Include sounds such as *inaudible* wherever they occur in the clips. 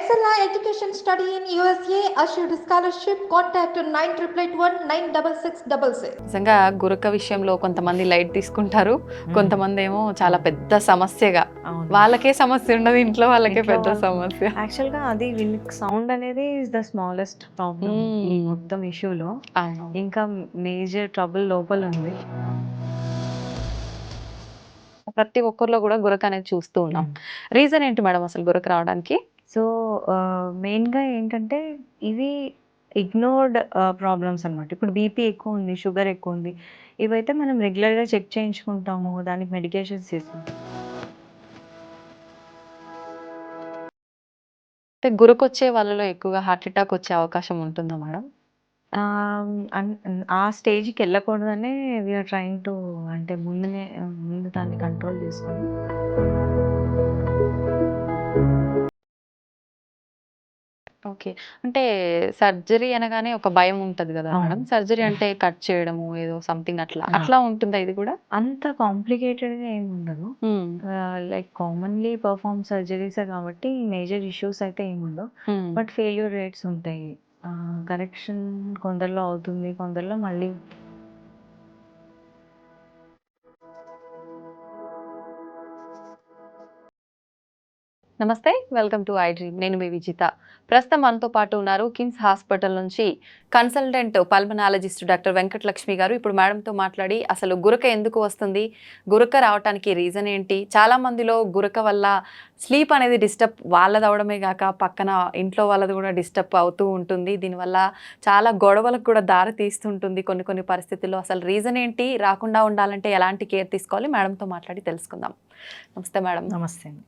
Excella Education Study in USA assured scholarship. Contact 9881 నిజంగా గురక విషయంలో కొంతమంది లైట్ తీసుకుంటారు కొంతమంది ఏమో చాలా పెద్ద సమస్యగా. వాళ్ళకే సమస్య ఉండదు ఇంట్లో వాళ్ళకే పెద్ద. సమస్య యాక్చువల్గా అది వీళ్ళకి సౌండ్ అనేది ఇస్ ద స్మాలెస్ట్ మ్మ్. మొత్తం ఇష్యూలో. ఇంకా మేజర్ ట్రబుల్ లోపల ఉంది ప్రతి ఒక్కరిలో కూడా గురక అనేది చూస్తూ ఉన్నాం రీజన్ ఏంటి మేడం అసలు గురక రావడానికి సో మెయిన్గా ఏంటంటే ఇవి ఇగ్నోర్డ్ ప్రాబ్లమ్స్ అన్నమాట. ఇప్పుడు బీపీ ఎక్కువ ఉంది షుగర్ ఎక్కువ ఉంది ఇవైతే మనం రెగ్యులర్గా చెక్ చేయించుకుంటాము దానికి మెడికేషన్స్ తీసుకుంటాం అంటే గురక వచ్చే వాళ్ళలో ఎక్కువగా హార్ట్ అటాక్ వచ్చే అవకాశం ఉంటుందా మేడం? ఆ స్టేజ్కి వెళ్ళకూడదనే వీఆర్ ట్రైంగ్ టు అంటే ముందునే ముందు దాన్ని కంట్రోల్ చేసుకొని. ఓకే. అంటే సర్జరీ అనగానే ఒక భయం ఉంటది కదా అవును. మేడం? సర్జరీ అంటే కట్ చేయడము ఏదో సంథింగ్ అట్లా. ఆ. అట్లా ఉంటుందా ఇది కూడా? అంత కాంప్లికేటెడ్గా ఏమి ఉండదు. లైక్ కామన్లీ పర్ఫార్మ్ సర్జరీసే కాబట్టి మేజర్ ఇష్యూస్ అయితే ఏమి ఉండవు. బట్ ఫెయిల్యూర్ రేట్స్ ఉంటాయి. కరెక్షన్ కొందరిలో అవుతుంది కొందరిలో మళ్ళీ నమస్తే వెల్కమ్ టు ఐ డ్రీమ్. నేను మీ విజిత. ప్రస్తుతం మనతో పాటు ఉన్నారు కిమ్స్ హాస్పిటల్ నుంచి consultant pulmonologist doctor Venkatalakshmi garu. ఇప్పుడు మేడంతో మాట్లాడి అసలు గురక ఎందుకు వస్తుంది? గురక రావడానికి రీజన్ ఏంటి? చాలా మందిలో గురక వల్ల స్లీప్ అనేది డిస్టర్బ్ వాళ్ళది అవడమే కాక పక్కన ఇంట్లో వాళ్ళది కూడా డిస్టర్బ్ అవుతూ ఉంటుంది. దీనివల్ల చాలా గొడవలకు కూడా దారి తీస్తుంటుంది కొన్ని కొన్ని పరిస్థితుల్లో. అసలు రీజన్ ఏంటి? రాకుండా ఉండాలంటే ఎలాంటి కేర్ తీసుకోవాలి? మేడంతో మాట్లాడి తెలుసుకుందాం. నమస్తే మేడం. నమస్తే అండి.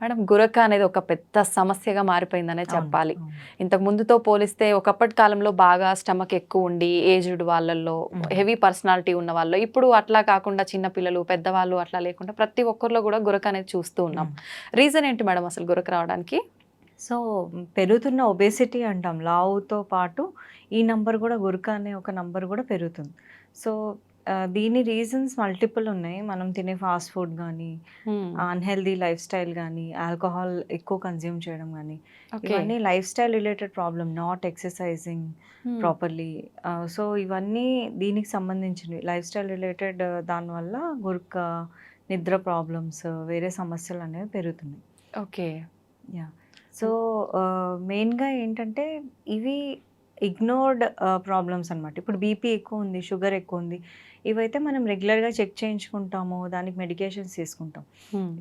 మేడం గురక అనేది ఒక పెద్ద సమస్యగా మారిపోయిందనే చెప్పాలి. ఇంతకు ముందుతో పోలిస్తే ఒకప్పటి కాలంలో బాగా స్టమక్ ఎక్కువ ఉండి ఏజ్డ్ వాళ్ళల్లో. హెవీ పర్సనాలిటీ ఉన్న వాళ్ళు ఇప్పుడు అట్లా కాకుండా చిన్న పిల్లలు పెద్దవాళ్ళు అట్లా లేకుండా ప్రతి ఒక్కరిలో కూడా గురక అనేది చూస్తూ ఉన్నాం. రీజన్ ఏంటి మేడం అసలు గురక రావడానికి? సో పెరుగుతున్న ఒబేసిటీ అంటాం. లావుతో పాటు ఈ నంబర్ కూడా గురక అనే ఒక నంబర్ కూడా పెరుగుతుంది. సో దీని రీజన్స్ మల్టిపుల్ ఉన్నాయి. మనం తినే ఫాస్ట్ ఫుడ్ కానీ అన్హెల్దీ లైఫ్ స్టైల్ కానీ ఆల్కహాల్ ఎక్కువ కన్జ్యూమ్ చేయడం కానీ ఇవన్నీ lifestyle related problem not exercising properly. So ఇవన్నీ దీనికి సంబంధించినవి. లైఫ్ స్టైల్ రిలేటెడ్ దానివల్ల గురక నిద్ర ప్రాబ్లమ్స్ వేరే సమస్యలు అనేవి పెరుగుతున్నాయి. ఓకే. యా. సో మెయిన్గా ఏంటంటే ఇవి ఇగ్నోర్డ్ ప్రాబ్లమ్స్ అన్నమాట. ఇప్పుడు బీపీ ఎక్కువ ఉంది షుగర్ ఎక్కువ ఉంది ఇవైతే మనం రెగ్యులర్గా చెక్ చేయించుకుంటాము దానికి మెడికేషన్స్ తీసుకుంటాం.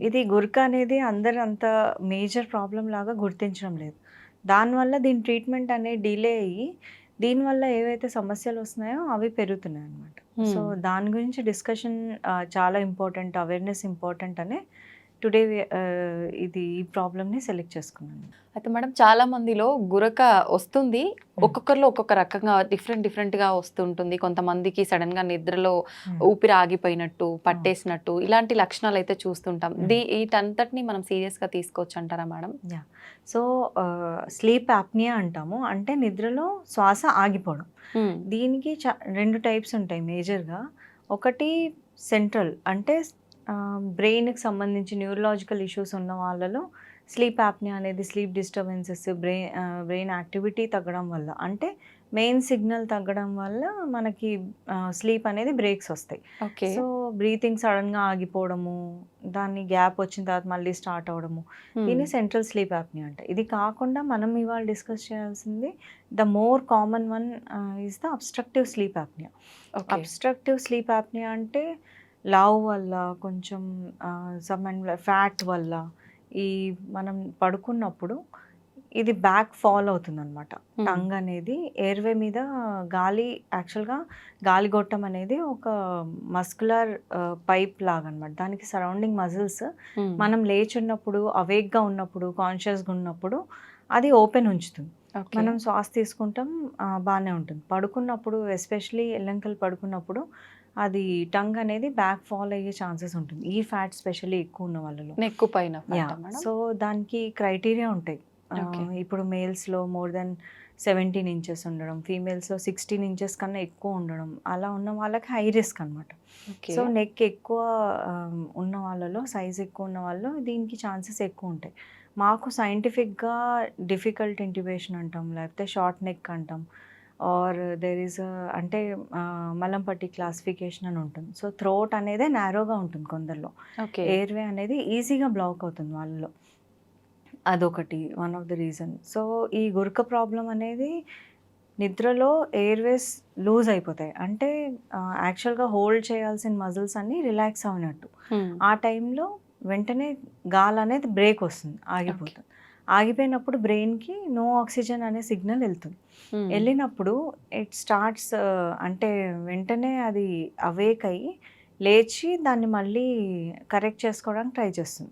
ఇది గురక అనేది అందరు అంత మేజర్ ప్రాబ్లం లాగా గుర్తించడం లేదు. దానివల్ల దీని ట్రీట్మెంట్ అనేది డిలే అయ్యి దీనివల్ల ఏవైతే సమస్యలు వస్తున్నాయో అవి పెరుగుతున్నాయి అన్నమాట సో దాని గురించి డిస్కషన్ చాలా ఇంపార్టెంట్ అవేర్నెస్ ఇంపార్టెంట్ అనే టుడే ఇది ఈ ప్రాబ్లమ్ని సెలెక్ట్ చేసుకున్నాను. అయితే మేడం చాలా మందిలో గురక వస్తుంది. ఒక్కొక్కరిలో ఒక్కొక్క రకంగా డిఫరెంట్ డిఫరెంట్గా వస్తుంటుంది. కొంతమందికి సడన్గా నిద్రలో ఊపిరి ఆగిపోయినట్టు పట్టేసినట్టు ఇలాంటి లక్షణాలు అయితే చూస్తుంటాం. దీ వీటంతటిని మనం సీరియస్గా తీసుకోవచ్చు అంటారా మేడం సో స్లీప్ యాప్నియా అంటాము. అంటే నిద్రలో శ్వాస ఆగిపోవడం. దీనికి రెండు టైప్స్ ఉంటాయి మేజర్గా. ఒకటి సెంట్రల్ అంటే బ్రెయిన్కి సంబంధించి న్యూరలాజికల్ ఇష్యూస్ ఉన్న వాళ్ళలో స్లీప్ యాప్నియా అనేది sleep disturbances brain brain activity తగ్గడం వల్ల అంటే మెయిన్ సిగ్నల్ తగ్గడం వల్ల మనకి స్లీప్ అనేది బ్రేక్స్ వస్తాయి. ఓకే. సో బ్రీతింగ్ సడన్గా ఆగిపోవడము దాన్ని గ్యాప్ వచ్చిన తర్వాత మళ్ళీ స్టార్ట్ అవ్వడము దీన్ని సెంట్రల్ స్లీప్ యాప్నియా అంట. ఇది కాకుండా మనం ఇవాళ డిస్కస్ చేయాల్సింది the more common one is the obstructive sleep apnea. Obstructive sleep apnea అంటే లావ్ వల్ల కొంచెం సమ్ అండ్ ఫ్యాట్ వల్ల ఈ మనం పడుకున్నప్పుడు ఇది బ్యాక్ ఫాల్ అవుతుంది అనమాట టంగ్ అనేది ఎయిర్వే మీద గాలి యాక్చువల్గా గాలిగొట్టం అనేది ఒక మస్కులర్ పైప్ లాగా అనమాట దానికి సరౌండింగ్ మజిల్స్ మనం లేచున్నప్పుడు అవేక్గా ఉన్నప్పుడు కాన్షియస్గా ఉన్నప్పుడు అది ఓపెన్ ఉంచుతుంది. మనం శ్వాస తీసుకుంటాం బాగానే ఉంటుంది. పడుకున్నప్పుడు ఎస్పెషలీ ఎల్లంకలు పడుకున్నప్పుడు అది టంగ్ అనేది బ్యాక్ ఫాల్ అయ్యే ఛాన్సెస్ ఉంటుంది. ఈ ఫ్యాట్ స్పెషల్లీ ఎక్కువ ఉన్న వాళ్ళలో. నెక్కు పైన సో దానికి క్రైటీరియా ఉంటాయి. Okay. ఇప్పుడు మేల్స్లో మోర్ దెన్ సెవెంటీన్ ఇంచెస్ ఉండడం ఫీమేల్స్లో సిక్స్టీన్ ఇంచెస్ కన్నా ఎక్కువ ఉండడం అలా ఉన్న వాళ్ళకి హై రిస్క్ అనమాట సో నెక్ ఎక్కువ ఉన్న వాళ్ళలో సైజ్ ఎక్కువ ఉన్న వాళ్ళు దీనికి ఛాన్సెస్ ఎక్కువ ఉంటాయి. మాకు సైంటిఫిక్గా డిఫికల్ట్ ఇంటివేషన్ అంటాం లేకపోతే షార్ట్ నెక్ అంటాం ఆర్ దెర్ ఈస్ అంటే మలంపట్టి క్లాసిఫికేషన్ అని ఉంటుంది. సో థ్రోట్ అనేది నేరోగా ఉంటుంది కొందరిలో. ఎయిర్వే అనేది ఈజీగా బ్లాక్ అవుతుంది వాళ్ళలో. అదొకటి one of the reason. So ఈ గురక ప్రాబ్లం అనేది నిద్రలో ఎయిర్వేస్ లూజ్ అయిపోతాయి. అంటే యాక్చువల్గా హోల్డ్ చేయాల్సిన మజిల్స్ అన్నీ రిలాక్స్ అవునట్టు. ఆ టైంలో వెంటనే గాలి అనేది బ్రేక్ వస్తుంది ఆగిపోతుంది. ఆగిపోయినప్పుడు బ్రెయిన్కి నో ఆక్సిజన్ అనే సిగ్నల్ వెళ్తుంది. వెళ్ళినప్పుడు ఇట్ స్టార్ట్స్ అంటే వెంటనే అది అవేక్ అయ్యి లేచి దాన్ని మళ్ళీ కరెక్ట్ చేసుకోవడానికి ట్రై చేస్తుంది.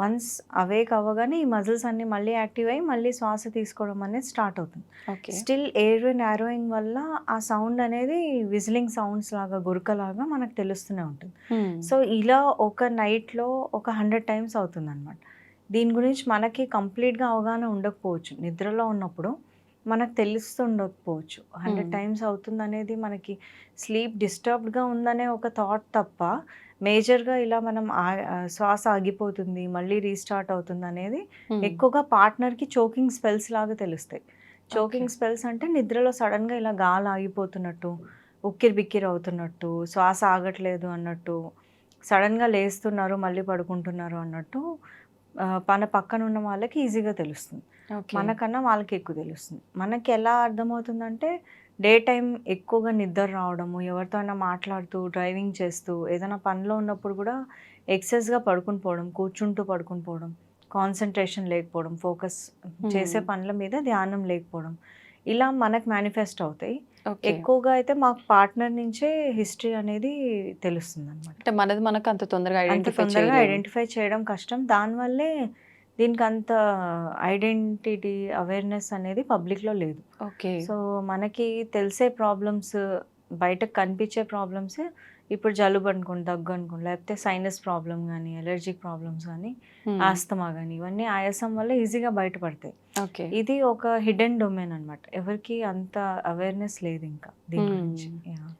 వన్స్ అవేక్ అవ్వగానే ఈ మజిల్స్ అన్ని మళ్ళీ యాక్టివ్ అయ్యి మళ్ళీ శ్వాస తీసుకోవడం అనేది స్టార్ట్ అవుతుంది. స్టిల్ ఎయిర్వే నారోయింగ్ వల్ల ఆ సౌండ్ అనేది విజిలింగ్ సౌండ్స్ లాగా గురకలాగా మనకు తెలుస్తూనే ఉంటుంది. సో ఇలా ఒక నైట్లో ఒక హండ్రెడ్ టైమ్స్ అవుతుంది అనమాట దీని గురించి మనకి కంప్లీట్గా అవగాహన ఉండకపోవచ్చు. నిద్రలో ఉన్నప్పుడు మనకు తెలుస్తుండకపోవచ్చు. హండ్రెడ్. టైమ్స్ అవుతుంది అనేది మనకి స్లీప్ డిస్టర్బ్డ్గా ఉందనే ఒక థాట్ తప్ప మేజర్గా ఇలా మనం శ్వాస ఆగిపోతుంది మళ్ళీ రీస్టార్ట్ అవుతుంది అనేది ఎక్కువగా పార్ట్నర్కి చోకింగ్ స్పెల్స్ లాగా తెలుస్తాయి. చోకింగ్ స్పెల్స్ అంటే నిద్రలో సడన్గా ఇలా గాలి ఆగిపోతున్నట్టు ఉక్కిరి బిక్కిరి అవుతున్నట్టు శ్వాస ఆగట్లేదు అన్నట్టు సడన్గా లేస్తున్నారు మళ్ళీ పడుకుంటున్నారు అన్నట్టు మన పక్కన ఉన్న వాళ్ళకి ఈజీగా తెలుస్తుంది. మనకన్నా వాళ్ళకి ఎక్కువ తెలుస్తుంది. మనకి ఎలా అర్థమవుతుందంటే డే టైం ఎక్కువగా నిద్ర రావడము ఎవరితో అయినా మాట్లాడుతూ డ్రైవింగ్ చేస్తూ ఏదైనా పనిలో ఉన్నప్పుడు కూడా ఎక్సెస్గా పడుకుని పోవడం కూర్చుంటూ పడుకుని పోవడం కాన్సన్ట్రేషన్ లేకపోవడం ఫోకస్ చేసే పనుల మీద ధ్యానం లేకపోవడం ఇలా మనకు మేనిఫెస్ట్ అవుతాయి. ఎక్కువగా అయితే మాకు పార్ట్నర్ నుంచే హిస్టరీ అనేది తెలుస్తుంది అనమాట అంటే మనది మనకు అంత తొందరగా ఐడెంటిఫై తొందరగా ఐడెంటిఫై చేయడం కష్టం. దానివల్లే దీనికి అంత ఐడెంటిటీ అవేర్నెస్ అనేది పబ్లిక్లో లేదు. ఓకే. సో మనకి తెలిసే ప్రాబ్లమ్స్ బయటకు కనిపించే ప్రాబ్లమ్స్ ఇప్పుడు జలుబు అనుకోండి దగ్గు అనుకోండి లేకపోతే సైనస్ ప్రాబ్లం కానీ ఎలర్జిక్ ప్రాబ్లమ్స్ కానీ ఆస్తమా కానీ ఇవన్నీ ఆయాసం వల్ల ఈజీగా బయటపడతాయి. ఓకే. ఇది ఒక హిడెన్ డొమైన్ అన్నమాట. ఎవరికి అంత అవేర్నెస్ లేదు ఇంకా దీని Hmm. గురించి. Yeah.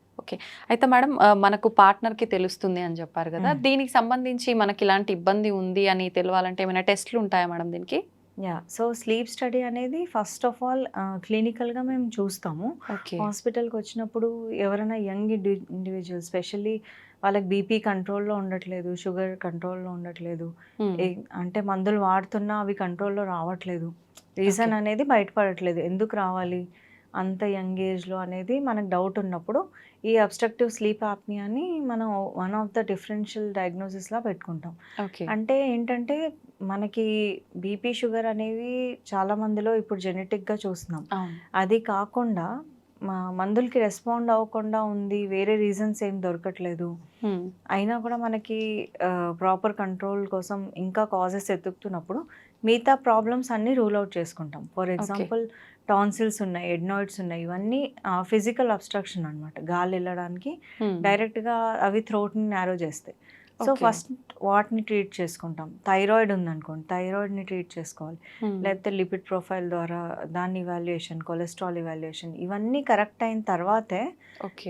అయితే మేడం మనకు పార్ట్నర్కి తెలుస్తుంది అని చెప్పారు కదా. మ్మ్. దీనికి సంబంధించి మనకి ఇలాంటి ఇబ్బంది ఉంది అని తెలియాలంటే ఏమైనా టెస్ట్లు ఉంటాయా మేడం దీనికి? యా సో స్లీప్ స్టడీ అనేది ఫస్ట్ ఆఫ్ ఆల్ క్లినికల్గా మేము చూస్తాము. హాస్పిటల్కి వచ్చినప్పుడు ఎవరైనా యంగ్ ఇండివిజువల్ స్పెషల్లీ వాళ్ళకి బీపీ కంట్రోల్లో ఉండట్లేదు షుగర్ కంట్రోల్లో ఉండట్లేదు ఏ- అంటే మందులు వాడుతున్నా అవి కంట్రోల్లో రావట్లేదు. రీజన్. అనేది బయటపడట్లేదు. ఎందుకు రావాలి? అంత యంగ్ ఏజ్లో అనేది మనకు డౌట్ ఉన్నప్పుడు ఈ అబ్స్ట్రక్టివ్ స్లీప్ యాప్నియాని మనం వన్ ఆఫ్ ద డిఫరెన్షియల్ డయాగ్నోసిస్లా పెట్టుకుంటాం. ఓకే. అంటే ఏంటంటే మనకి బీపీ షుగర్ అనేవి చాలా మందిలో ఇప్పుడు జెనెటిక్గా చూస్తున్నాం. అది కాకుండా మా మందులకి రెస్పాండ్ అవ్వకుండా ఉంది వేరే రీజన్స్ ఏం దొరకట్లేదు. అయినా కూడా మనకి ప్రాపర్ కంట్రోల్ కోసం ఇంకా కాజెస్ ఎత్తుకుతున్నప్పుడు మిగతా ప్రాబ్లమ్స్ అన్నీ రూల్ అవుట్ చేసుకుంటాం. ఫర్ ఎగ్జాంపుల్ టాన్సిల్స్ ఉన్నాయి ఎడ్నాయిడ్స్ ఉన్నాయి ఇవన్నీ ఫిజికల్ అబ్స్ట్రక్షన్ అన్నమాట గాలి వెళ్ళడానికి మ్మ్. డైరెక్ట్గా అవి థ్రోట్ని నేరో చేస్తాయి సో. ఫస్ట్ వాటిని ట్రీట్ చేసుకుంటాం థైరాయిడ్ ఉందనుకోండి థైరాయిడ్ని ట్రీట్ చేసుకోవాలి మ్మ్. లేకపోతే లిపిడ్ ప్రొఫైల్ ద్వారా దాని ఇవాల్యుయేషన్ కొలెస్ట్రాల్ ఇవాల్యుయేషన్ ఇవన్నీ కరెక్ట్ అయిన తర్వాతే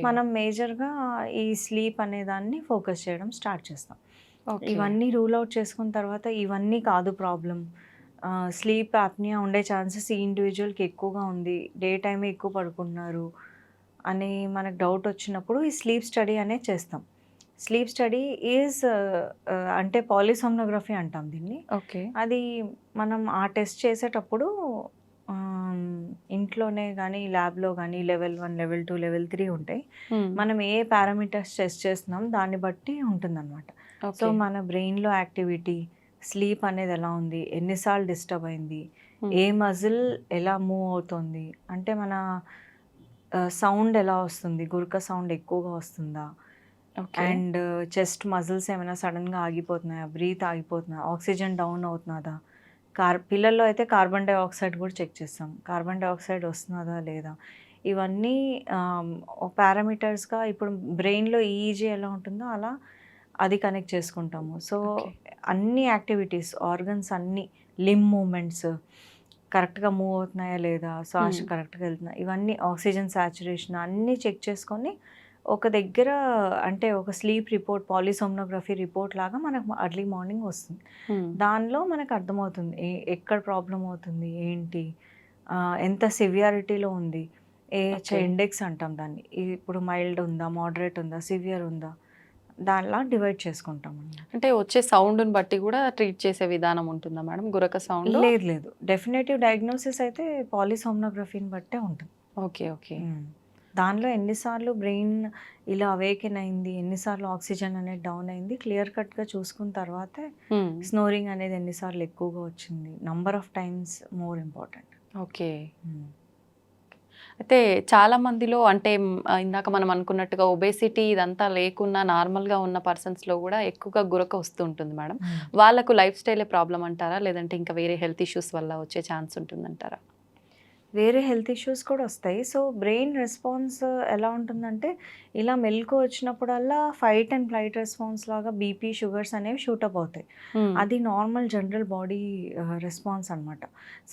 మనం మేజర్గా ఈ స్లీప్ అనే దాన్ని ఫోకస్ చేయడం స్టార్ట్ చేస్తాం. ఇవన్నీ రూల్ అవుట్ చేసుకున్న తర్వాత ఇవన్నీ కాదు ప్రాబ్లం స్లీప్ యాప్నియా ఉండే ఛాన్సెస్ ఈ ఇండివిజువల్కి ఎక్కువగా ఉంది. డే టైమే ఎక్కువ పడుకుంటున్నారు అని మనకు డౌట్ వచ్చినప్పుడు ఈ స్లీప్ స్టడీ అనేది చేస్తాం. స్లీప్ స్టడీ ఈజ్ అంటే పాలిసోమ్నోగ్రఫీ అంటాం దీన్ని. ఓకే. అది మనం ఆ టెస్ట్ చేసేటప్పుడు ఇంట్లోనే కానీ ల్యాబ్లో కానీ level one level two level three ఉంటాయి. మనం ఏ పారామీటర్స్ టెస్ట్ చేస్తున్నాం దాన్ని బట్టి ఉంటుందన్నమాట. సో. మన బ్రెయిన్లో యాక్టివిటీ స్లీప్ అనేది ఎలా ఉంది? ఎన్నిసార్లు డిస్టర్బ్ అయింది. ఏ మజిల్ ఎలా మూవ్ అవుతుంది? అంటే మన సౌండ్ ఎలా వస్తుంది? గురక సౌండ్ ఎక్కువగా వస్తుందా. అండ్ చెస్ట్ మజిల్స్ ఏమైనా సడన్గా ఆగిపోతున్నాయా? బ్రీత్ ఆగిపోతున్నాయా ఆక్సిజన్ డౌన్ అవుతున్నదా? కార్ పిల్లల్లో అయితే కార్బన్ డైఆక్సైడ్ కూడా చెక్ చేస్తాం. కార్బన్ డైఆక్సైడ్ వస్తున్నదా లేదా? ఇవన్నీ పారామీటర్స్గా ఇప్పుడు బ్రెయిన్లో ఈజీ ఎలా ఉంటుందో అలా అది కనెక్ట్ చేసుకుంటాము సో. అన్ని యాక్టివిటీస్ ఆర్గన్స్ అన్ని లిమ్ మూమెంట్స్ కరెక్ట్గా మూవ్ అవుతున్నాయా లేదా శ్వాస Hmm. కరెక్ట్గా వెళ్తున్నా ఇవన్నీ ఆక్సిజన్ సాచురేషన్ అన్నీ చెక్ చేసుకొని ఒక దగ్గర అంటే ఒక స్లీప్ రిపోర్ట్ పాలిసోమ్నోగ్రఫీ రిపోర్ట్ లాగా మనకు అర్లీ మార్నింగ్ వస్తుంది ఉమ్, దానిలో మనకు అర్థమవుతుంది ఏ- ఎక్కడ ప్రాబ్లం అవుతుంది ఏంటి ఎంత సివియారిటీలో ఉంది ఏ. ఇండెక్స్ అంటాం దాన్ని ఇప్పుడు మైల్డ్ ఉందా మోడరేట్ ఉందా సివియర్ ఉందా దానిలా డివైడ్ చేసుకుంటాం. అంటే వచ్చే సౌండ్ బట్టి కూడా ట్రీట్ చేసే విధానం ఉంటుందా మేడం? గురక సౌండ్ లేదు లేదు. డెఫినెటివ్ డయాగ్నోసిస్ అయితే పాలిసోమ్నోగ్రఫీని బట్టే ఉంటుంది. Okay okay. దానిలో ఎన్నిసార్లు బ్రెయిన్ ఇలా అవేకెన్ అయింది ఎన్నిసార్లు ఆక్సిజన్ అనేది డౌన్ అయింది క్లియర్ కట్గా చూసుకున్న తర్వాతే స్నోరింగ్ అనేది ఎన్నిసార్లు ఎక్కువగా వచ్చింది number of times more important okay. అయితే చాలా మందిలో అంటే ఇందాక మనం అనుకున్నట్టుగా ఒబేసిటీ ఇదంతా లేకున్నా నార్మల్గా ఉన్న పర్సన్స్లో కూడా ఎక్కువగా గురక వస్తూ ఉంటుంది మేడం. వాళ్ళకు లైఫ్ స్టైలే ప్రాబ్లం అంటారా? లేదంటే ఇంకా వేరే హెల్త్ ఇష్యూస్ వల్ల వచ్చే ఛాన్స్ ఉంటుందంటారా? వేరే హెల్త్ ఇష్యూస్ కూడా వస్తాయి. సో బ్రెయిన్ రెస్పాన్స్ ఎలా ఉంటుందంటే ఇలా మెలకు వచ్చినప్పుడల్లా ఫైట్ అండ్ ఫ్లైట్ రెస్పాన్స్ లాగా బీపీ షుగర్స్ అనేవి షూటప్ అవుతాయి. అది నార్మల్ జనరల్ బాడీ రెస్పాన్స్ అనమాట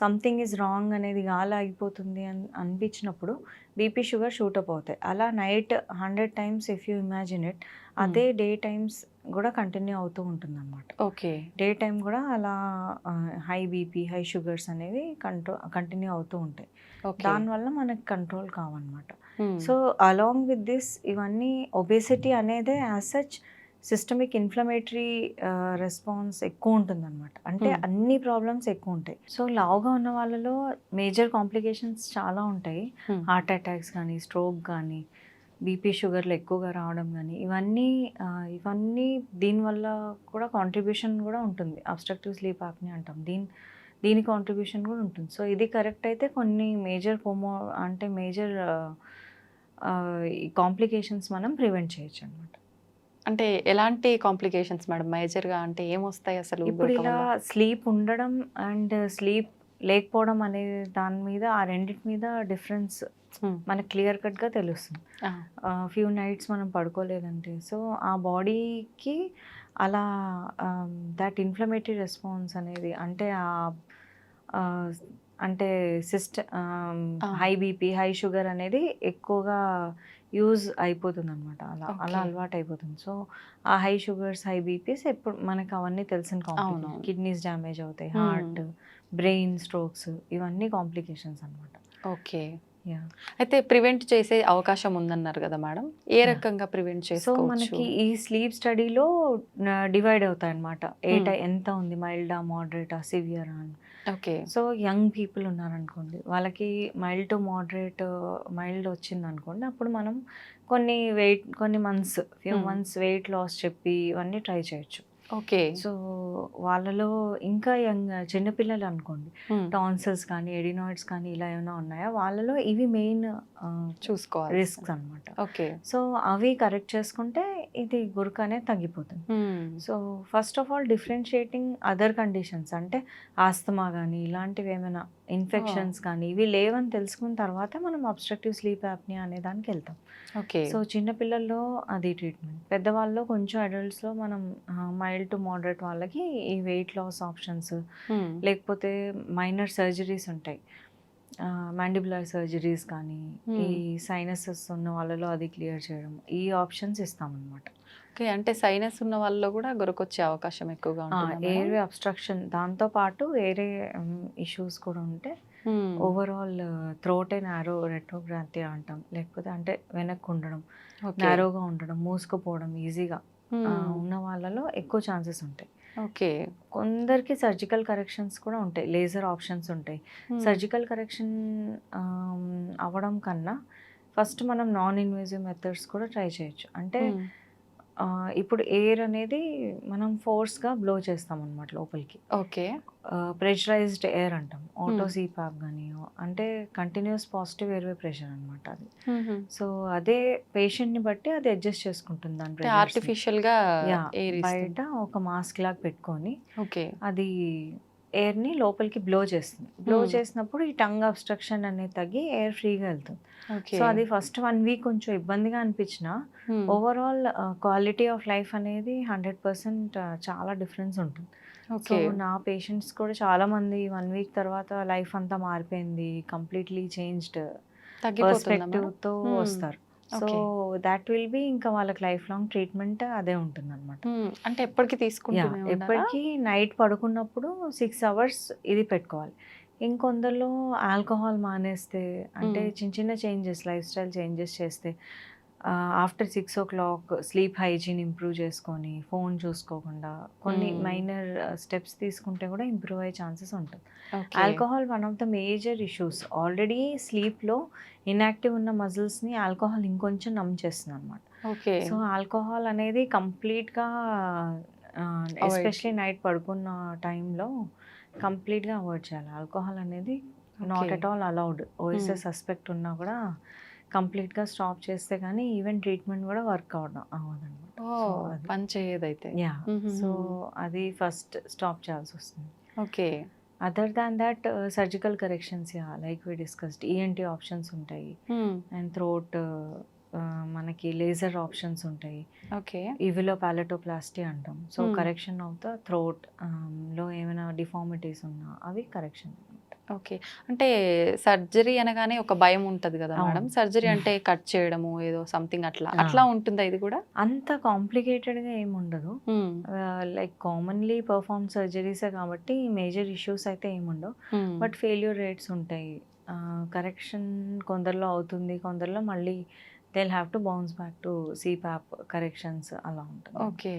సంథింగ్ ఈజ్ రాంగ్ అనేది గాలి ఆగిపోతుంది అని అనిపించినప్పుడు బీపీ షుగర్ షూటప్ అవుతాయి. అలా night hundred times if you imagine it అదే డే టైమ్స్ కూడా కంటిన్యూ అవుతూ ఉంటుంది అనమాట ఓకే. డే టైం కూడా అలా హై బీపీ హై షుగర్స్ అనేవి కంట్రో కంటిన్యూ అవుతూ ఉంటాయి. దానివల్ల మనకి కంట్రోల్ కావన్నమాట. సో అలాంగ్ విత్ దిస్ ఇవన్నీ ఒబేసిటీ అనేదే as such systemic inflammatory response ఎక్కువ ఉంటుందన్నమాట. అంటే. అన్ని ప్రాబ్లమ్స్ ఎక్కువ ఉంటాయి. సో లావుగా ఉన్న వాళ్ళలో మేజర్ కాంప్లికేషన్స్ చాలా ఉంటాయి. హార్ట్ అటాక్స్ కానీ స్ట్రోక్ కానీ బీపీ షుగర్లు ఎక్కువగా రావడం కానీ ఇవన్నీ ఇవన్నీ దీనివల్ల కూడా కాంట్రిబ్యూషన్ కూడా ఉంటుంది. అబ్స్ట్రక్టివ్ స్లీప్ యాప్ని అంటాం. దీని దీని కాంట్రిబ్యూషన్ కూడా ఉంటుంది. సో ఇది కరెక్ట్ అయితే కొన్ని మేజర్ కోమో అంటే మేజర్ కాంప్లికేషన్స్ మనం ప్రివెంట్ చేయొచ్చు అనమాట అంటే ఎలాంటి కాంప్లికేషన్స్ మేడం? మేజర్గా అంటే ఏమొస్తాయి అసలు ఇప్పుడు ఇలా? స్లీప్ ఉండడం అండ్ స్లీప్ లేకపోవడం అనే దాని మీద ఆ రెండింటి మీద డిఫరెన్స్ మనకు క్లియర్ కట్గా తెలుస్తుంది. ఫ్యూ నైట్స్ మనం పడుకోలేదంటే సో ఆ బాడీకి అలా దట్ ఇన్ఫ్లమేటరీ రెస్పాన్స్ అనేది అంటే ఆ అంటే సిస్ట హై బీపీ హై షుగర్ అనేది ఎక్కువగా యూజ్ అయిపోతుంది అనమాట అలా అలా. అలవాటు అయిపోతుంది సో ఆ హై షుగర్స్ హై బీపీస్ ఎప్పుడు మనకు అవన్నీ తెలిసిన కాంప్లికేషన్. కిడ్నీస్ డ్యామేజ్ అవుతాయి Hmm. హార్ట్ బ్రెయిన్ స్ట్రోక్స్ ఇవన్నీ కాంప్లికేషన్స్ అనమాట ఓకే. అయితే ప్రివెంట్ చేసే అవకాశం ఉందన్నారు కదా మేడం. ఏ. రకంగా ప్రివెంట్ సో చేసుకోవచ్చు? మనకి ఈ స్లీప్ స్టడీలో డివైడ్ అవుతాయి అనమాట Hmm. టై- ఎంత ఉంది? మైల్డా మోడరేటా సివియర్ అని. ఓకే. సో యంగ్ పీపుల్ ఉన్నారనుకోండి వాళ్ళకి మైల్డ్ టు మోడరేట్ మైల్డ్ వచ్చింది అనుకోండి అప్పుడు మనం కొన్ని వెయిట్ కొన్ని months few Hmm. Months weight loss చెప్పి ఇవన్నీ ట్రై చేయొచ్చు. ఓకే. సో వాళ్ళలో ఇంకా యంగ్ చిన్నపిల్లలు అనుకోండి. టాన్సల్స్ కానీ ఎడినాయిడ్స్ కానీ ఇలా ఏమైనా ఉన్నాయా? వాళ్ళలో ఇవి మెయిన్ చూసుకోవాలి రిస్క్స్ అన్నమాట. ఓకే. సో అవి కరెక్ట్ చేసుకుంటే ఇది గురక అనేది తగ్గిపోతుంది so first of all differentiating other conditions అంటే ఆస్తమా కానీ ఇలాంటివి ఏమైనా ఇన్ఫెక్షన్స్ కానీ ఇవి లేవని తెలుసుకున్న తర్వాత మనం అబ్స్ట్రక్టివ్ స్లీప్ యాప్ని అనే దానికి వెళ్తాం. ఓకే. సో చిన్నపిల్లల్లో అది ట్రీట్మెంట్. పెద్దవాళ్ళలో కొంచెం అడల్ట్స్లో మనం మైల్డ్ టు మోడరేట్ వాళ్ళకి ఈ వెయిట్ లాస్ ఆప్షన్స్. లేకపోతే మైనర్ సర్జరీస్ ఉంటాయి. మ్యాండిబులర్ సర్జరీస్ కానీ. ఈ సైనసెస్ ఉన్న వాళ్ళలో అది క్లియర్ చేయడం. ఈ ఆప్షన్స్ ఇస్తామన్నమాట. ఓకే. అంటే సైనస్ ఉన్న వాళ్ళలో కూడా గురకొచ్చే అవకాశం ఎక్కువగా ఉంటుంది ఎయిర్వే అబ్స్ట్రక్షన్. దాంతో పాటు వేరే ఇష్యూస్ కూడా ఉంటే ఓవరాల్ థ్రోట్ అండ్ నారో రెట్రోగ్రాంతి అంటాం. లేకపోతే అంటే వెనక్కి ఉండడం నారోగా ఉండడం మూసుకుపోవడం ఈజీగా. ఉన్న వాళ్ళలో ఎక్కువ ఛాన్సెస్ ఉంటాయి. ఓకే. కొందరికి సర్జికల్ కరెక్షన్స్ కూడా ఉంటాయి. లేజర్ ఆప్షన్స్ ఉంటాయి. సర్జికల్ కరెక్షన్ అవ్వడం కన్నా ఫస్ట్ మనం నాన్ ఇన్వేజివ్ మెథడ్స్ కూడా ట్రై చేయొచ్చు. అంటే ఇప్పుడు ఎయిర్ అనేది మనం ఫోర్స్గా బ్లో చేస్తాం అనమాట లోపలికి. ఓకే. ప్రెషరైజ్డ్ ఎయిర్ అంటాం. ఆటో సీపాప్ కానీ అంటే కంటిన్యూస్ పాజిటివ్ ఎయిర్వే ప్రెషర్ అనమాట అది. సో అదే పేషెంట్ని బట్టి అది అడ్జస్ట్ చేసుకుంటుంది దాని pressures ని. ఆర్టిఫిషియల్గా Yeah, ఎయిర్ బయట ఒక మాస్క్ లాగా పెట్టుకొని ఓకే. అది ఎయిర్ని లోపలికి బ్లో చేస్తుంది. బ్లో. చేసినప్పుడు ఈ టంగ్ అబ్స్ట్రక్షన్ అనేది తగ్గి ఎయిర్ ఫ్రీగా వెళ్తుంది. సో అది ఫస్ట్ వన్ వీక్ కొంచెం ఇబ్బందిగా అనిపించిన ఓవరాల్ క్వాలిటీ ఆఫ్ లైఫ్ అనేది హండ్రెడ్ పర్సెంట్ చాలా డిఫరెన్స్ ఉంటుంది. సో నా పేషెంట్స్ కూడా చాలా మంది వన్ వీక్ తర్వాత లైఫ్ అంతా మారిపోయింది కంప్లీట్లీ చేంజ్డ్ తగ్గిపోతుందా పర్స్పెక్టివ్ మేడం? తో Hmm. వస్తారు. సో. దాట్ విల్ బి ఇంకా వాళ్ళకి లైఫ్ లాంగ్ ట్రీట్మెంట్ అదే ఉంటుంది అనమాట. అంటే ఎప్పటికి తీసుకుంటూనే ఉండాలా? ఎప్పటికీ నైట్ పడుకున్నప్పుడు సిక్స్ అవర్స్ ఇది పెట్టుకోవాలి ఇంకొందరిలో ఆల్కహాల్ మానేస్తే అంటే. చిన్న చిన్న చేంజెస్ లైఫ్ స్టైల్ చేంజెస్ చేస్తే after six o'clock sleep hygiene improve చేసుకొని ఫోన్ చూసుకోకుండా కొన్ని. మైనర్ స్టెప్స్ తీసుకుంటే కూడా ఇంప్రూవ్ అయ్యే ఛాన్సెస్ ఉంటుంది. Alcohol one of the major issues already స్లీప్లో inactive ఉన్న మజిల్స్ని ఆల్కహాల్ ఇంకొంచెం నమ్ చేస్తుంది అనమాట ఓకే. సో ఆల్కహాల్ అనేది కంప్లీట్గా ఎస్పెషలీ నైట్ పడుకున్న టైంలో కంప్లీట్గా అవాయిడ్ చేయాలి. ఆల్కహాల్ అనేది not. At all allowed OSS suspect ఉన్నా కూడా కంప్లీట్గా స్టాప్ చేస్తే కానీ ఈవెన్ ట్రీట్మెంట్ కూడా వర్క్ అవడం అవ్వదన్నమాట పని చేయదైతే. యా. సో అది ఫస్ట్ స్టాప్ చేయాల్సి వస్తుంది. Okay. Other than that surgical corrections yeah like we discussed ENT options ఉంటాయి. అండ్ థ్రోట్ మనకి లేజర్ ఆప్షన్స్ ఉంటాయి. ఓకే ఇవిలో ప్యాలెటోప్లాస్టీ అంటాం. So Hmm. Correction of the థ్రోట్లో ఏమైనా డిఫార్మిటీస్ ఉన్నా అవి కరెక్షన్ ఓకే అంటే సర్జరీ అనగానే ఒక భయం ఉంటది కదా. మేడం సర్జరీ అంటే కట్ చేయడము ఏదో సంథింగ్ అట్లా. అట్లా ఉంటుందా ఇది కూడా అంత కాంప్లికేటెడ్గా ఏమి ఉండదు. లైక్ కామన్లీ పర్ఫార్మ్ సర్జరీసే కాబట్టి మేజర్ ఇష్యూస్ అయితే ఏముండవు. బట్ ఫెయిల్యూర్ రేట్స్ ఉంటాయి కరెక్షన్ కొందరిలో అవుతుంది కొందరిలో మళ్ళీ they have to bounce back to CPAP corrections అలా ఉంటుంది. ఓకే.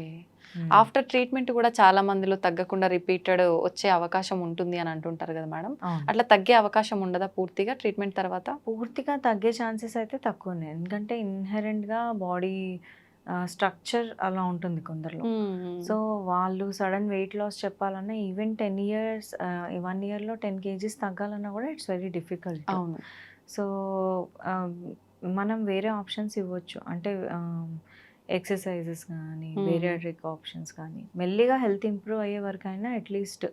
Hmm. ఆఫ్టర్ ట్రీట్మెంట్ కూడా చాలా మందిలో తగ్గకుండా రిపీటెడ్ వచ్చే అవకాశం ఉంటుంది అని అంటుంటారు కదా మేడం. అట్లా తగ్గే అవకాశం ఉండదా పూర్తిగా ట్రీట్మెంట్ తర్వాత? పూర్తిగా తగ్గే ఛాన్సెస్ అయితే తక్కువనే. ఎందుకంటే ఇన్హెరెంట్గా బాడీ స్ట్రక్చర్ అలా ఉంటుంది కొందరిలో. సో వాళ్ళు సడన్ వెయిట్ లాస్ చెప్పాలన్నా ఈవెన్ టెన్ ఇయర్స్ వన్ ఇయర్లో టెన్ కేజీస్ తగ్గాలన్నా కూడా ఇట్స్ వెరీ డిఫికల్ట్ అవును. సో మనం వేరే ఆప్షన్స్ ఇవ్వచ్చు. అంటే ఎక్సర్సైజెస్ కానీ. వేరియాట్రిక్ ఆప్షన్స్ కానీ మెల్లిగా హెల్త్ ఇంప్రూవ్ అయ్యే వరకు అయినా అట్లీస్ట్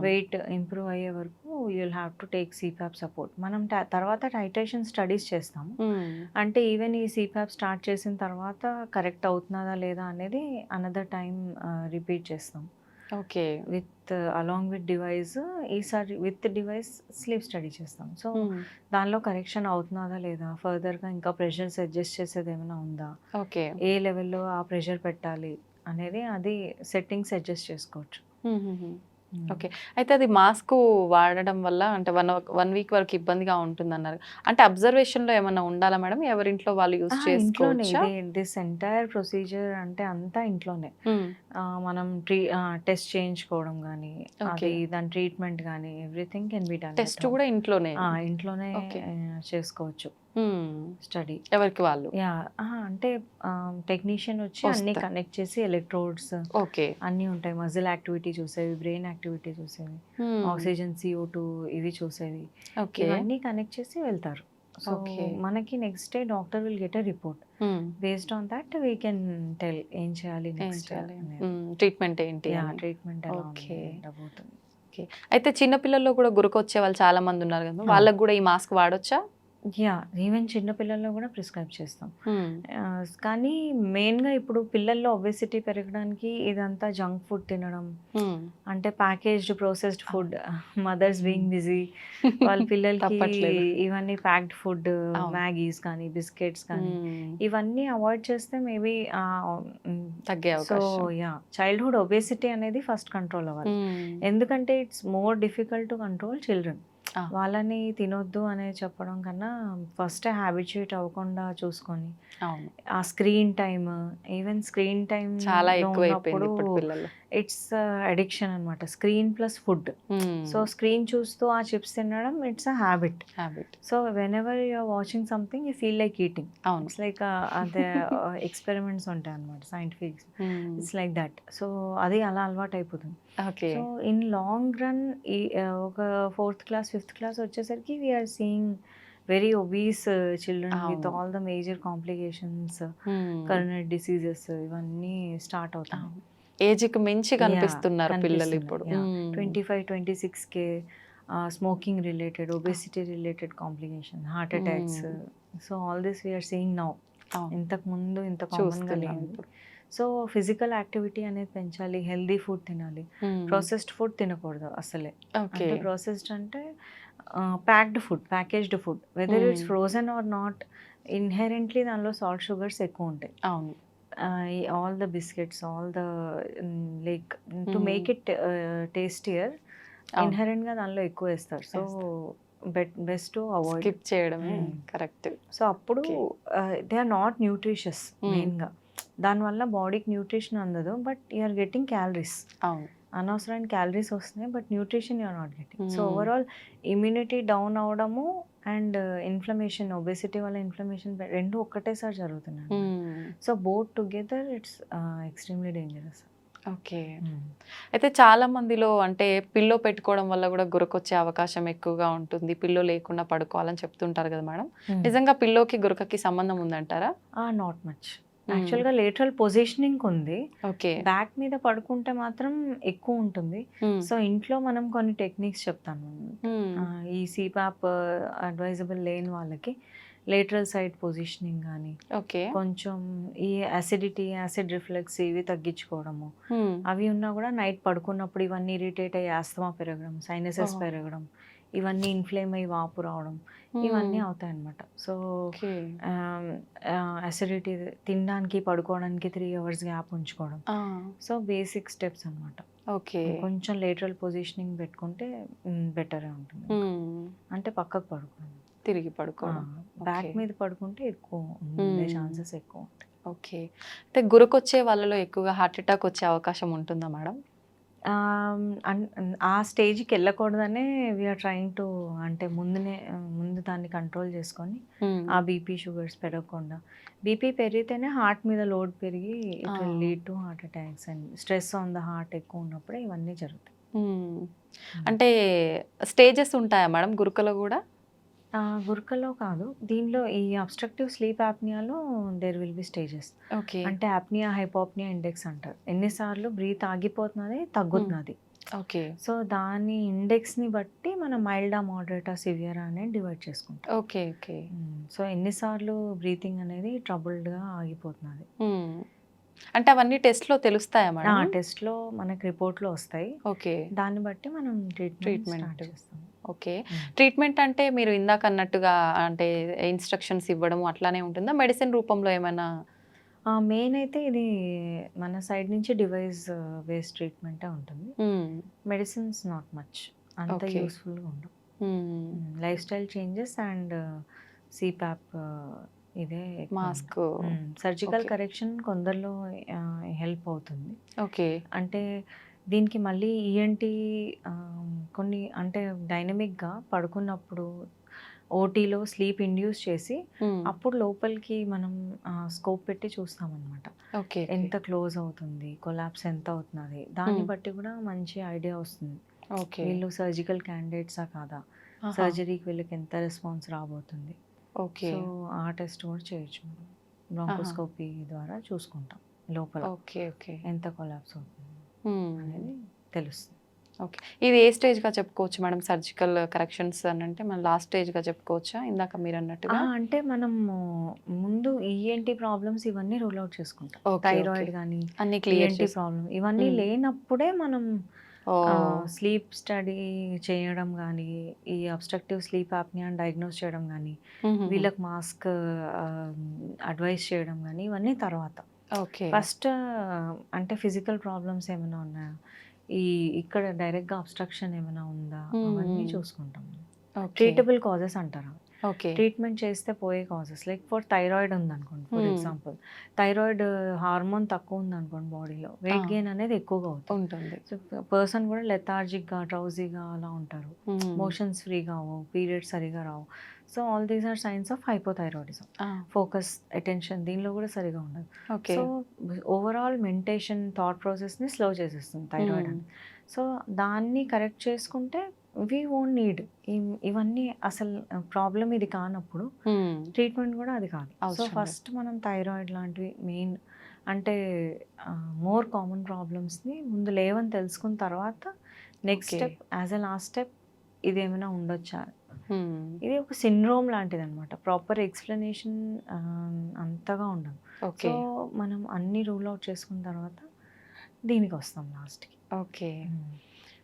వెయిట్ ఇంప్రూవ్ అయ్యే వరకు you'll have to take CPAP support. మనం తర్వాత టైట్రేషన్ స్టడీస్ చేస్తాము. మ్మ్. అంటే ఈవెన్ ఈ సిపాప్ స్టార్ట్ చేసిన తర్వాత కరెక్ట్ అవుతున్నదా లేదా అనేది అనదర్ టైం రిపీట్ చేస్తాం okay with along with device ఈసారి విత్ డివైస్ స్లీప్ స్టడీ చేస్తాం సో మ్మ్. దానిలో కరెక్షన్ అవుతున్నదా లేదా ఫర్దర్గా ఇంకా ప్రెషర్స్ అడ్జస్ట్ చేసేది ఏమైనా ఉందా ఓకే ఏ లెవెల్లో ఆ ప్రెషర్ పెట్టాలి అనేది అది సెట్టింగ్స్ అడ్జస్ట్ చేసుకోవచ్చు మ్మ్. మ్మ్. ఓకే. అయితే అది మాస్క్ వాడడం వల్ల అంటే వన్ వన్ వీక్ వరకు ఇబ్బందిగా ఉంటుంది అన్నారు అంటే అబ్జర్వేషన్లో ఏమన్నా ఉండాలా మేడం? ఎవరింట్లో వాళ్ళు యూజ్ చేసుకోవచ్చా? దిస్ ఎంటైర్ ప్రొసీజర్ అంటే అంతా ఇంట్లోనే. ఆ, మనం ట్రీ టెస్ట్ చేయించుకోవడం కానీ. అది దాని ట్రీట్మెంట్ కానీ everything can be done test కూడా ఇంట్లోనే. ఇంట్లోనే చేసుకోవచ్చు. స్టడీ ఎవరికి వాళ్ళు యా అంటే టెక్నీషియన్ వచ్చి అన్ని. కనెక్ట్ చేసి ఎలక్ట్రోడ్స్ ఓకే అన్నీ ఉంటాయి మజిల్ యాక్టివిటీ చూసేవి బ్రెయిన్ యాక్టివిటీ చూసేవి. ఆక్సిజన్ సిఓ టూ ఇవి చూసేవి ఓకే ఇవన్నీ కనెక్ట్ చేసి వెళ్తారు సో. మనకి next day doctor will get a report. Based on that we can tell ఏం చేయాలి నెక్స్ట్. ట్రీట్మెంట్ ఏంటి అని. Treatment Okay. ఉండబోతుంది అయితే చిన్న పిల్లల్లో కూడా గురకు వచ్చే వాళ్ళు చాలా మంది ఉన్నారు కదా ఆ. వాళ్ళకి కూడా ఈ మాస్క్ వాడొచ్చా యా ఈవెన్ చిన్న పిల్లల్లో కూడా ప్రిస్క్రైబ్ చేస్తాం కానీ మెయిన్గా ఇప్పుడు పిల్లల్లో ఒబెసిటీ పెరగడానికి ఇదంతా జంక్ ఫుడ్ తినడం. అంటే packaged processed food mothers being busy వాళ్ళ పిల్లలకి. ఇవన్నీ ప్యాక్డ్ ఫుడ్. మ్యాగీస్ కానీ బిస్కెట్స్ కానీ. ఇవన్నీ అవాయిడ్ చేస్తే మేబీ తగ్గే సో యా చైల్డ్హుడ్ ఒబేసిటీ అనేది ఫస్ట్ కంట్రోల్ అవ్వాలి. ఎందుకంటే it's more difficult to control children. వాళ్ళని తినొద్దు అనే చెప్పడం కన్నా ఫస్ట్ హ్యాబిచుయేట్ అవ్వకుండా చూసుకొని. ఆ screen time even screen time చాలా ఎక్కువ ఇట్స్ అడిక్షన్ అనమాట screen plus food. So screen చూస్తూ ఆ చిప్స్ తినడం it's a habit. Habit so whenever you're watching something you feel like eating it's like అదే *laughs* ఎక్స్పెరిమెంట్స్ ఉంటాయి అనమాట scientific it's like that so అది అలా అలవాటు అయిపోతుంది okay so in long run ఈ ఒక ఫోర్త్ క్లాస్ ఫిఫ్త్ క్లాస్ వచ్చేసరికి we're seeing very obese children with. All the major complications coronary diseases ఇవన్నీ స్టార్ట్ అవుతాయి. ఏజ్కి మించి కనిపిస్తున్నారు పిల్లలు ఇప్పుడు. Twenty five twenty six K smoking related obesity related complication heart attacks Hmm. So all this we're seeing now. ఇంతకు ముందు ఇంత కామన్గా లేదు. సో ఫిజికల్ యాక్టివిటీ అనేది పెంచాలి హెల్దీ ఫుడ్ తినాలి. ప్రాసెస్డ్ ఫుడ్ తినకూడదు అసలే. ఓకే అంటే ప్రాసెస్డ్ అంటే packed food packaged food whether it's Hmm. Frozen or not inherently దానిలో సాల్ట్ షుగర్స్ ఎక్కువ ఉంటాయి. అవును. All the biscuits all the like to Hmm. Make it tastier అవును. ఇన్హెరెంట్గా దానిలో ఎక్కువ వేస్తారు so bet best avoid skip చేయడమే Mm. కరెక్ట్ సో అప్పుడు. They are not nutritious Hmm. మెయిన్గా దానివల్ల బాడీకి న్యూట్రిషన్ అందదు బట్ యూఆర్ గెట్టింగ్ క్యాలరీస్ అవును అనవసరమైన క్యాలరీస్ వస్తున్నాయి but nutrition you're not getting so Hmm. Overall immunity down అవడము and inflammation obesity వల్ల ఇన్ఫ్లమేషన్ రెండు ఒక్కటేసారి జరుగుతున్నాయి. So both together it's extremely dangerous okay అయితే చాలా మందిలో అంటే పిల్లో పెట్టుకోవడం వల్ల కూడా గురకొచ్చే అవకాశం ఎక్కువగా ఉంటుంది. పిల్లో లేకుండా పడుకోవాలని చెప్తుంటారు కదా మేడం. నిజంగా పిల్లోకి గురకకి సంబంధం ఉందంటారా? నాట్ మచ్ యాక్చువల్గా లేటరల్ పొజిషనింగ్ ఉంది ఓకే బ్యాక్ మీద పడుకుంటే మాత్రం ఎక్కువ ఉంటుంది. సో ఇంట్లో మనం కొన్ని టెక్నిక్స్ చెప్తాను ఆ, ఈ సిపాప్ అడ్వైజబుల్ లేని వాళ్ళకి లేటరల్ సైడ్ పొజిషనింగ్ కానీ ఓకే కొంచెం ఈ అసిడిటీ యాసిడ్ రిఫ్లెక్స్ ఇవి తగ్గించుకోవడము. అవి ఉన్నా కూడా నైట్ పడుకున్నప్పుడు ఇవన్నీ ఇరిటేట్ అయ్యి ఆస్తమా పెరగడం సైనసెస్ Oh. పెరగడం ఇవన్నీ ఇన్ఫ్లేమ్ అయ్యి వాపు రావడం ఇవన్నీ అవుతాయి అన్నమాట సో అసిడిటీ తినడానికి పడుకోవడానికి త్రీ అవర్స్ గ్యాప్ ఉంచుకోవడం. సో బేసిక్ స్టెప్స్ అన్నమాట. ఓకే. కొంచెం లేటరల్ పొజిషనింగ్ పెట్టుకుంటే బెటర్ ఉంటుంది. అంటే పక్కకు పడుకోవడం. తిరిగి పడుకోవడం. బ్యాక్. మీద పడుకుంటే ఎక్కువ ఉండే Hmm. ఛాన్సెస్ ఎక్కువ ఉంటాయి. ఓకే. అయితే గురకొచ్చే వాళ్ళలో ఎక్కువగా హార్ట్ అటాక్ వచ్చే అవకాశం ఉంటుందా మేడం ఆ స్టేజ్కి వెళ్ళకూడదనే వీఆర్ ట్రయింగ్ టు అంటే ముందునే ముందు దాన్ని కంట్రోల్ చేసుకొని ఆ బీపీ షుగర్స్ పెరగకుండా. బీపీ పెరిగితేనే హార్ట్ మీద లోడ్ పెరిగి it will. Lead to heart attacks and stress on the heart ఎక్కువ ఉన్నప్పుడే ఇవన్నీ జరుగుతాయి. అంటే స్టేజెస్ ఉంటాయా మేడం? గురుకలో కూడా? ఆ, గురకలో కాదు. దీనిలో ఈ obstructive sleep యాప్నియాలో there will be stages okay. అంటే యాప్నియా హైపోప్నియా ఇండెక్స్ అంటారు. ఎన్నిసార్లు బ్రీత్ ఆగిపోతున్నది తగ్గుతున్నది. ఓకే. సో దాని ఇండెక్స్ని బట్టి మనం మైల్డా మోడరేటా సివియర్ అనేది డివైడ్ చేసుకుంటాం. Okay okay. సో ఎన్నిసార్లు బ్రీతింగ్ అనేది ట్రబుల్డ్గా ఆగిపోతున్నది. మ్మ్. అంటే అవన్నీ టెస్ట్లో తెలుస్తాయా ఆ మేడం? టెస్ట్లో మనకి రిపోర్ట్లో వస్తాయి. ఓకే. దాన్ని బట్టి మనం ట్రీట్మెంట్ చేస్తాం ఓకే. ట్రీట్మెంట్ అంటే మీరు ఇందాక అన్నట్టుగా అంటే ఇన్స్ట్రక్షన్స్ ఇవ్వడం అట్లానే ఉంటుందా? మెడిసిన్ రూపంలో ఏమైనా? మెయిన్ అయితే ఇది మన సైడ్ నుంచి డివైస్ బేస్డ్ ట్రీట్మెంటే ఉంటుంది. Medicines not much. అంత. యూస్ఫుల్గా ఉండవు. Life style changes and CPAP ఇదే మాస్క్. సర్జికల్. కరెక్షన్ కొందరిలో హెల్ప్ అవుతుంది. ఓకే. అంటే దీనికి మళ్ళీ ఈఎన్టీ కొన్ని అంటే డైనమిక్గా పడుకున్నప్పుడు ఓటీలో స్లీప్ ఇండ్యూస్ చేసి. అప్పుడు లోపలికి మనం స్కోప్ పెట్టి చూస్తామన్నమాట. ఓకే ఎంత క్లోజ్ అవుతుంది కొలాప్స్ ఎంత అవుతున్నది దాన్ని. బట్టి కూడా మంచి ఐడియా వస్తుంది. ఓకే. వీళ్ళు సర్జికల్ క్యాండిడేట్సా కాదా. సర్జరీకి వీళ్ళకి ఎంత రెస్పాన్స్ రాబోతుంది? ఓకే. సో ఆ టెస్ట్ కూడా చేయొచ్చు. మనం బ్రాంకోస్కోపీ ద్వారా చూసుకుంటాం లోపల. Okay okay. ఎంత కొలాప్స్ అవుతుంది. అనేది తెలుస్తుంది. ఇది ఏ స్టేజ్గా చెప్పుకోవచ్చు మేడం? సర్జికల్ కరెక్షన్స్ అని అంటే మనం లాస్ట్ స్టేజ్గా చెప్పుకోవచ్చా? ఇందాక మీరు అన్నట్టుగా? అంటే మనం ముందు ఈఎన్టీ ప్రాబ్లమ్స్ ఇవన్నీ రూల్ అవుట్ చేసుకుంటాం. Okay, thyroid okay. కానీ అన్ని క్లియర్ ఈఎన్టీ ప్రాబ్లమ్ ఇవన్నీ. లేనప్పుడే మనం స్లీప్ స్టడీ చేయడం కానీ ఈ అబ్స్ట్రక్టివ్ స్లీప్ యాప్ని అని డయాగ్నోస్ చేయడం కానీ వీళ్ళకి మాస్క్ అడ్వైస్ చేయడం కానీ ఇవన్నీ తర్వాత. ఓకే. ఫస్ట్ అంటే ఫిజికల్ ప్రాబ్లమ్స్ ఏమైనా ఉన్నాయా? ఈ ఇక్కడ డైరెక్ట్గా అబ్స్ట్రక్షన్ ఏమైనా ఉందా? అవన్నీ. చూసుకుంటాం. ట్రీటబుల్ కాజెస్ అంటారు? ట్రీట్మెంట్ చేస్తే పోయే కాజెస్ లైక్ ఫర్ థైరాయిడ్ ఉందనుకోండి ఫర్. ఎగ్జాంపుల్. థైరాయిడ్ హార్మోన్ తక్కువ ఉందనుకోండి బాడీలో వెయిట్. గెయిన్ అనేది ఎక్కువగా అవుతుంది. ఉంటుంది. సో పర్సన్ కూడా లెథార్జిక్గా డ్రౌజీగా అలా ఉంటారు. మోషన్స్ ఫ్రీగా అవ్వవు పీరియడ్స్ సరిగా రావు. So all these are signs of hypothyroidism. Focus attention దీనిలో కూడా సరిగా ఉండదు. Okay. So overall mentation thought ప్రాసెస్ని స్లో చేసేస్తుంది థైరాయిడ్. అని సో దాన్ని కరెక్ట్ చేసుకుంటే వీ ఓన్ నీడ్ ఇవన్నీ అసలు ప్రాబ్లం ఇది కానప్పుడు. ట్రీట్మెంట్ కూడా అది కాదు. సో. ఫస్ట్ మనం థైరాయిడ్ లాంటివి మెయిన్ అంటే మోర్ కామన్ ప్రాబ్లమ్స్ని ముందు లేవని తెలుసుకున్న తర్వాత next. Step as a last step ఇది ఏమైనా ఉండొచ్చా. ఇది ఒక సిండ్రోమ్ లాంటిది అనమాట ప్రాపర్ ఎక్స్ప్లెనేషన్ అంతగా ఉండదు. సో మనం అన్ని రూల్ అవుట్ చేసుకున్న తర్వాత దీనికి వస్తాం లాస్ట్కి ఓకే.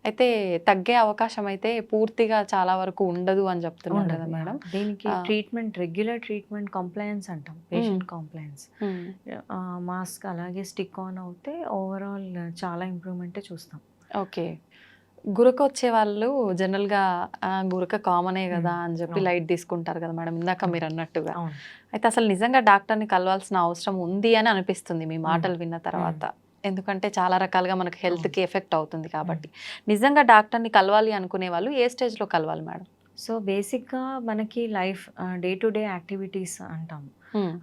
అయితే తగ్గే అవకాశం అయితే పూర్తిగా చాలా వరకు ఉండదు అని చెప్తున్నారు కదా మేడం. దీనికి. ట్రీట్మెంట్ రెగ్యులర్ ట్రీట్మెంట్ కంప్లైన్స్ అంటాం పేషెంట్ కంప్లైన్స్ మాస్క్ అలాగే స్టిక్ ఆన్ అవుతే ఓవరాల్ చాలా ఇంప్రూవ్మెంటే చూస్తాం. ఓకే. గురక వచ్చే వాళ్ళు జనరల్గా ఆ, గురక కామనే కదా. అని చెప్పి. లైట్ తీసుకుంటారు కదా మేడం ఇందాక. మీరు అన్నట్టుగా. అయితే అసలు నిజంగా డాక్టర్ని కలవాల్సిన అవసరం ఉంది అని అనిపిస్తుంది మీ మాటలు విన్న తర్వాత. ఎందుకంటే చాలా రకాలుగా మనకు health కి ఎఫెక్ట్ అవుతుంది కాబట్టి. నిజంగా డాక్టర్ని కలవాలి అనుకునే వాళ్ళు ఏ stage లో కలవాలి మేడం? సో బేసిక్గా మనకి life day to day activities అంటాం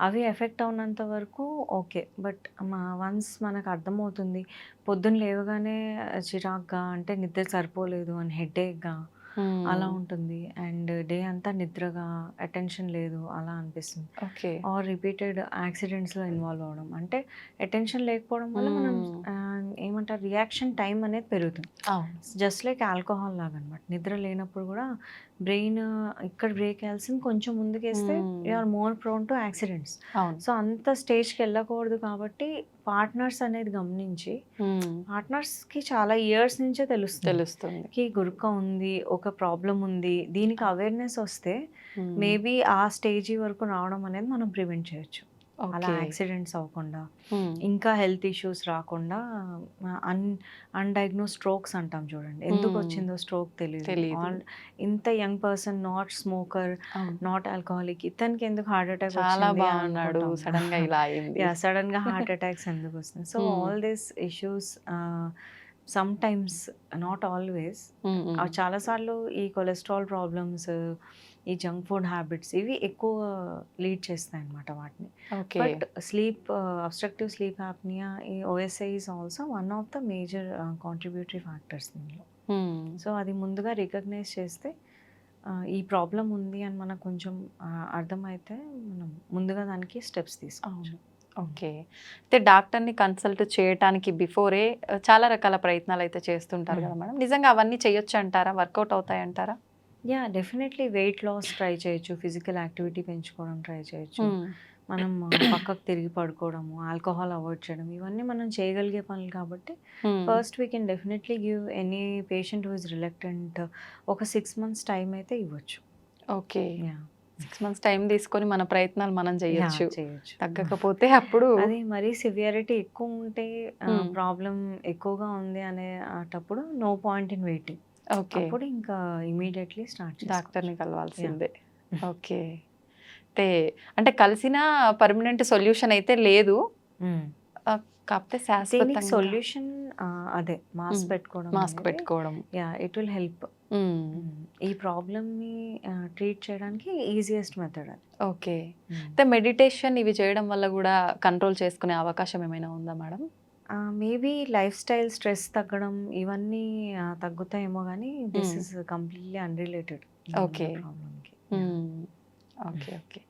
అవి ఎఫెక్ట్ అవునంత వరకు ఓకే. బట్ మా వన్స్ మనకు అర్థమవుతుంది పొద్దున్న లేవగానే చిరాగ్గా అంటే నిద్ర సరిపోలేదు అని హెడేక్గా అలా ఉంటుంది. అండ్ డే అంతా నిద్రగా అటెన్షన్ లేదు అలా అనిపిస్తుంది. ఓకే. ఆర్ రిపీటెడ్ యాక్సిడెంట్స్లో ఇన్వాల్వ్ అవ్వడం. అంటే అటెన్షన్ లేకపోవడం వల్ల మనం ఏమంటారు? రియాక్షన్ టైం అనేది పెరుగుతుంది. జస్ట్ లైక్ ఆల్కహాల్ లాగా అనమాట నిద్ర లేనప్పుడు కూడా బ్రెయిన్ ఇక్కడ బ్రేక్ వేయాల్సింది కొంచెం ముందుకేస్తే Hmm. Are more prone to accidents so అంత స్టేజ్కి వెళ్ళకూడదు కాబట్టి పార్ట్నర్స్ అనేది గమనించి మ్మ్. పార్ట్నర్స్కి చాలా ఇయర్స్ నుంచే తెలుస్తుంది తెలుస్తుంది కి గురుక ఉంది ఒక ప్రాబ్లం ఉంది దీనికి అవేర్నెస్ వస్తే మ్మ్. మేబీ ఆ స్టేజ్ వరకు రావడం అనేది మనం ప్రివెంట్ చేయొచ్చు అలా. యాక్సిడెంట్స్ అవ్వకుండా. ఇంకా హెల్త్ ఇష్యూస్ రాకుండా అన్ అన్డయాగ్నోస్ స్ట్రోక్స్ అంటాం చూడండి ఎందుకు. వచ్చిందో స్ట్రోక్ తెలియదు ఇంత young person not smoker. Not alcoholic ఇతనికి ఎందుకు హార్ట్ అటాక్ చాలా బాగున్నాడు సడన్గా ఇలా అయింది సడన్గా హార్ట్ అటాక్స్ ఎందుకు వస్తుంది so. All this issues sometimes not always hmm. చాలాసార్లు ఈ కొలెస్ట్రాల్ ప్రాబ్లమ్స్ ఈ జంక్ ఫుడ్ హ్యాబిట్స్ ఇవి ఎక్కువ లీడ్ చేస్తాయి అన్నమాట వాటిని. Okay. But sleep obstructive sleep apnoea ఈ OSI is also one of the major contributory factors దీనిలో. సో అది ముందుగా రికగ్నైజ్ చేస్తే ఈ ప్రాబ్లం ఉంది అని మనకు కొంచెం అర్థమైతే మనం ముందుగా దానికి స్టెప్స్ తీసుకోవచ్చు. ఓకే. అయితే డాక్టర్ని కన్సల్ట్ చేయటానికి బిఫోరే చాలా రకాల ప్రయత్నాలు అయితే చేస్తుంటారు కదా మేడం. నిజంగా అవన్నీ చేయొచ్చు అంటారా వర్కౌట్ అవుతాయి అంటారా yeah definitely weight loss try చేయొచ్చు ఫిజికల్ యాక్టివిటీ పెంచుకోవడం ట్రై చేయొచ్చు. మనం పక్కకు తిరిగి పడుకోవడము ఆల్కహాల్ అవాయిడ్ చేయడం ఇవన్నీ మనం చేయగలిగే పనులు కాబట్టి first we can definitely give any patient who is reluctant ఒక సిక్స్ మంత్స్ టైం అయితే ఇవ్వచ్చు. ఓకే. సిక్స్ మంత్స్ టైం తీసుకొని మన ప్రయత్నాలు మనం చేయొచ్చు. చేయొచ్చు. తగ్గకపోతే అప్పుడు అది మరీ సివియారిటీ ఎక్కువ ఉంటే. ప్రాబ్లం ఎక్కువగా ఉంది అనే అటప్పుడు నో పాయింట్ ఇన్ వెయిటింగ్ అప్పుడు ఇంకా ఇమీడియట్లీ స్టార్ట్ డాక్టర్ని కలవాల్సిందే. ఓకే. అయితే అంటే కలిసిన పర్మనెంట్ సొల్యూషన్ అయితే లేదు. కాకపోతే దీనికి శాశ్వతంగా సొల్యూషన్ అదే మాస్క్. పెట్టుకోవడం మాస్క్ పెట్టుకోవడం. Yeah it will help. ఈ ప్రాబ్లమ్ని ట్రీట్ చేయడానికి ఈజియెస్ట్ మెథడ్ అది. ఓకే. అయితే మెడిటేషన్ ఇవి చేయడం వల్ల కూడా కంట్రోల్ చేసుకునే అవకాశం ఏమైనా ఉందా madam? Maybe lifestyle stress తగ్గడం ఇవన్నీ తగ్గుతాయేమో కానీ this. Is completely unrelated. ప్రాబ్లమ్కి hmm. Okay okay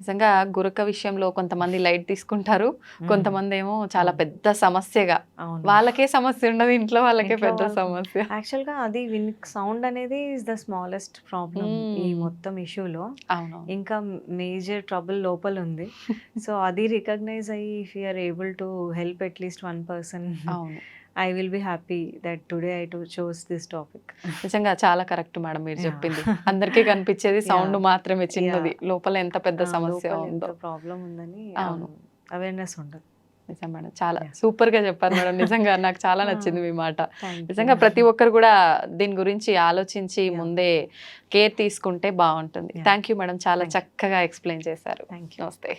నిజంగా గురక విషయంలో కొంతమంది లైట్ తీసుకుంటారు. కొంతమంది ఏమో చాలా పెద్ద సమస్యగా. వాళ్ళకే సమస్య ఉండదు ఇంట్లో వాళ్ళకే పెద్ద సమస్య. యాక్చువల్గా అది విన్ సౌండ్ అనేది ఇస్ ద స్మాలెస్ట్ ప్రాబ్లం ఈ. మొత్తం ఇష్యూలో అవును ఇంకా మేజర్ ట్రబుల్ లోపల ఉంది. *laughs* సో అది రికగ్నైజ్ అయ్యి if you're able to help at least one person అవును. I will be happy that today I to chose this topic నిజంగా చాలా కరెక్ట్ మేడం మీరు. చెప్పింది అందరికీ కనిపించేది *laughs* సౌండ్. మాత్రమే చిన్నది లోపల ఎంత పెద్ద సమస్య ఉందో ప్రాబ్లం ఉందని అవును. అవేర్నెస్ ఉండదు నిజం మేడం చాలా. సూపర్గా చెప్పారు మేడం నిజంగా *laughs* నాకు చాలా. నచ్చింది మీ మాట. నిజంగా ప్రతి ఒక్కరు కూడా దీని గురించి ఆలోచించి. ముందే కేర్ తీసుకుంటే బాగుంటుంది. థ్యాంక్ యూ మేడం చాలా. చక్కగా ఎక్స్ప్లెయిన్ చేశారు Thank you. నమస్తే